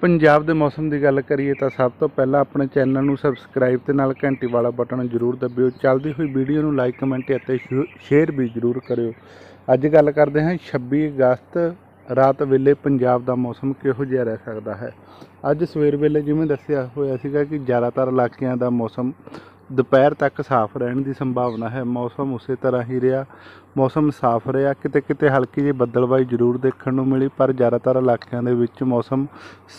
ਪੰਜਾਬ ਦੇ ਮੌਸਮ ਦੀ ਗੱਲ ਕਰੀਏ ਤਾਂ ਸਭ ਤੋਂ ਪਹਿਲਾਂ ਆਪਣੇ ਚੈਨਲ ਨੂੰ ਸਬਸਕ੍ਰਾਈਬ ਤੇ ਨਾਲ ਘੰਟੀ ਵਾਲਾ ਬਟਨ ਜ਼ਰੂਰ ਦਬਿਓ। ਚੱਲਦੀ ਹੋਈ ਵੀਡੀਓ ਨੂੰ ਲਾਈਕ, ਕਮੈਂਟ ਅਤੇ ਸ਼ੇਅ- ਸ਼ੇਅਰ ਵੀ ਜ਼ਰੂਰ ਕਰਿਓ। ਅੱਜ ਗੱਲ ਕਰਦੇ ਹਾਂ 26 ਅਗਸਤ, ਰਾਤ ਵੇਲੇ ਪੰਜਾਬ ਦਾ ਮੌਸਮ ਕਿਹੋ ਜਿਹਾ ਰਹਿ ਸਕਦਾ ਹੈ? ਅੱਜ ਸਵੇਰ ਵੇਲੇ ਜਿਵੇਂ ਦੱਸਿਆ ਹੋਇਆ ਸੀਗਾ ਕਿ ਜ਼ਿਆਦਾਤਰ ਇਲਾਕਿਆਂ ਦਾ ਮੌਸਮ ਦੁਪਹਿਰ ਤੱਕ ਸਾਫ਼ ਰਹਿਣ ਦੀ ਸੰਭਾਵਨਾ ਹੈ। ਮੌਸਮ ਉਸੇ ਤਰ੍ਹਾਂ ਹੀ ਰਿਹਾ। ਮੌਸਮ ਸਾਫ਼ ਰਿਹਾ। ਕਿਤੇ ਕਿਤੇ ਹਲਕੀ ਜਿਹੀ ਬੱਦਲਬਾਈ ਜ਼ਰੂਰ ਦੇਖਣ ਨੂੰ ਮਿਲੀ, ਪਰ ਜ਼ਿਆਦਾਤਰ ਇਲਾਕਿਆਂ ਦੇ ਵਿੱਚ ਮੌਸਮ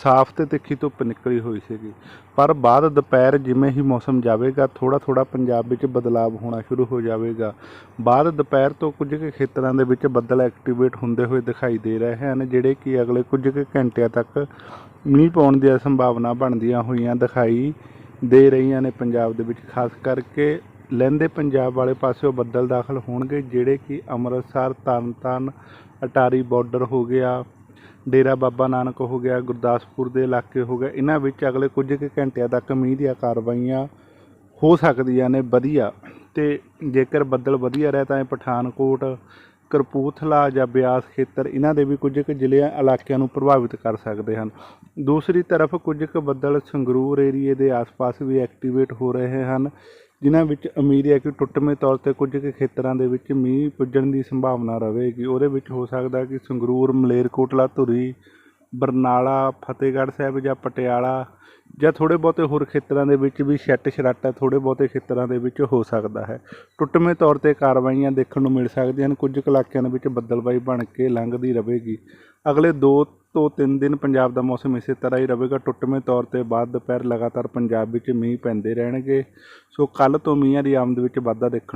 ਸਾਫ਼ ਤੇ ਤਿੱਖੀ ਧੁੱਪ ਨਿਕਲੀ ਹੋਈ ਸੀਗੀ। ਪਰ ਬਾਅਦ ਦੁਪਹਿਰ ਜਿਵੇਂ ਹੀ ਮੌਸਮ ਜਾਵੇਗਾ ਥੋੜਾ ਥੋੜਾ ਪੰਜਾਬ ਵਿੱਚ ਬਦਲਾਵ ਹੋਣਾ ਸ਼ੁਰੂ ਹੋ ਜਾਵੇਗਾ। ਬਾਅਦ ਦੁਪਹਿਰ ਤੋਂ ਕੁਝ ਕੁ ਖੇਤਰਾਂ ਦੇ ਵਿੱਚ ਬੱਦਲ ਐਕਟੀਵੇਟ ਹੁੰਦੇ ਹੋਏ ਦਿਖਾਈ ਦੇ ਰਹੇ ਹਨ, ਜਿਹੜੇ ਕਿ ਅਗਲੇ ਕੁਝ ਕੁ ਘੰਟਿਆਂ ਤੱਕ ਮੀਂਹ ਪਾਉਣ ਦੀਆਂ ਸੰਭਾਵਨਾ ਬਣਦੀਆਂ ਹੋਈਆਂ ਦਿਖਾਈ ਦੇ ਰਹੀਆਂ ਨੇ ਪੰਜਾਬ ਦੇ ਵਿੱਚ, ਖਾਸ ਕਰਕੇ ਲਹਿੰਦੇ ਪੰਜਾਬ ਵਾਲੇ ਪਾਸਿਓਂ ਬੱਦਲ ਦਾਖਲ ਹੋਣਗੇ, ਜਿਹੜੇ ਕਿ ਅੰਮ੍ਰਿਤਸਰ, ਤਰਨਤਾਰਨ, ਅਟਾਰੀ ਬਾਰਡਰ ਹੋ ਗਿਆ, ਡੇਰਾ ਬਾਬਾ ਨਾਨਕ ਹੋ ਗਿਆ, ਗੁਰਦਾਸਪੁਰ ਦੇ ਇਲਾਕੇ ਹੋ ਗਿਆ। ਇਹਨਾਂ ਵਿੱਚ ਅਗਲੇ ਕੁਝ ਕੁ ਘੰਟਿਆਂ ਤੱਕ ਮੀਂਹ ਦੀਆਂ ਕਾਰਵਾਈਆਂ ਹੋ ਸਕਦੀਆਂ ਨੇ, ਵਧੀਆ। ਤੇ ਜੇਕਰ ਬੱਦਲ ਵਧੀਆ ਰਹੇ ਤਾਂ ਇਹ ਪਠਾਨਕੋਟ ਕਰਪੂਥਲਾ ਜਾਂ ਬਿਆਸ ਖੇਤਰ, ਇਹਨਾਂ ਦੇ ਵੀ ਕੁਝ ਕੁ ਜ਼ਿਲ੍ਹਿਆਂ ਇਲਾਕਿਆਂ ਨੂੰ ਪ੍ਰਭਾਵਿਤ ਕਰ ਸਕਦੇ ਹਨ। ਦੂਸਰੀ ਤਰਫ ਕੁਝ ਕੁ ਬੱਦਲ ਸੰਗਰੂਰ ਏਰੀਏ ਦੇ ਆਸ-ਪਾਸ ਵੀ ਐਕਟੀਵੇਟ ਹੋ ਰਹੇ ਹਨ, ਜਿਨ੍ਹਾਂ ਵਿੱਚ ਉਮੀਦ ਹੈ ਕਿ ਟੁੱਟਵੇਂ ਤੌਰ ਤੇ ਕੁਝ ਕੁ ਖੇਤਰਾਂ ਦੇ ਵਿੱਚ ਮੀਂਹ ਪੁੱਜਣ ਦੀ ਸੰਭਾਵਨਾ ਰਹੇਗੀ। ਉਹਦੇ ਵਿੱਚ ਹੋ ਸਕਦਾ ਕਿ ਸੰਗਰੂਰ, ਮਲੇਰਕੋਟਲਾ, ਧੁਰੀ ਬਰਨਾਲਾ, ਫਤਿਹਗੜ੍ਹ ਸਾਹਿਬ ਜਾਂ ਪਟਿਆਲਾ ਜਾਂ ਥੋੜ੍ਹੇ ਬਹੁਤੇ ਹੋਰ ਖੇਤਰਾਂ ਦੇ ਵਿੱਚ ਵੀ ਸ਼ੈੱਟ ਛਰਾਟਾ ਥੋੜ੍ਹੇ ਬਹੁਤੇ ਖੇਤਰਾਂ ਦੇ ਵਿੱਚ ਹੋ ਸਕਦਾ ਹੈ। ਟੁੱਟਵੇਂ ਤੌਰ ਤੇ ਕਾਰਵਾਈਆਂ ਦੇਖਣ ਨੂੰ ਮਿਲ ਸਕਦੀਆਂ ਹਨ। ਕੁਝ ਕੁ ਇਲਾਕਿਆਂ ਦੇ ਵਿੱਚ ਬੱਦਲਬਾਈ ਬਣ ਕੇ ਲੰਘਦੀ ਰਹੇਗੀ। ਅਗਲੇ 2 ਤੋਂ 3 ਦਿਨ ਪੰਜਾਬ ਦਾ ਮੌਸਮ ਇਸੇ ਤਰ੍ਹਾਂ ਹੀ ਰਹੇਗਾ। ਟੁੱਟਵੇਂ ਤੌਰ ਤੇ ਬਾਅਦ ਦੁਪਹਿਰ ਲਗਾਤਾਰ ਪੰਜਾਬ ਵਿੱਚ ਮੀਂਹ ਪੈਂਦੇ ਰਹਿਣਗੇ। ਸੋ ਕੱਲ ਤੋਂ ਮੀਂਹਾਂ ਦੀ ਆਮਦ ਵਿੱਚ ਵਾਧਾ ਦੇਖਣ ਨੂੰ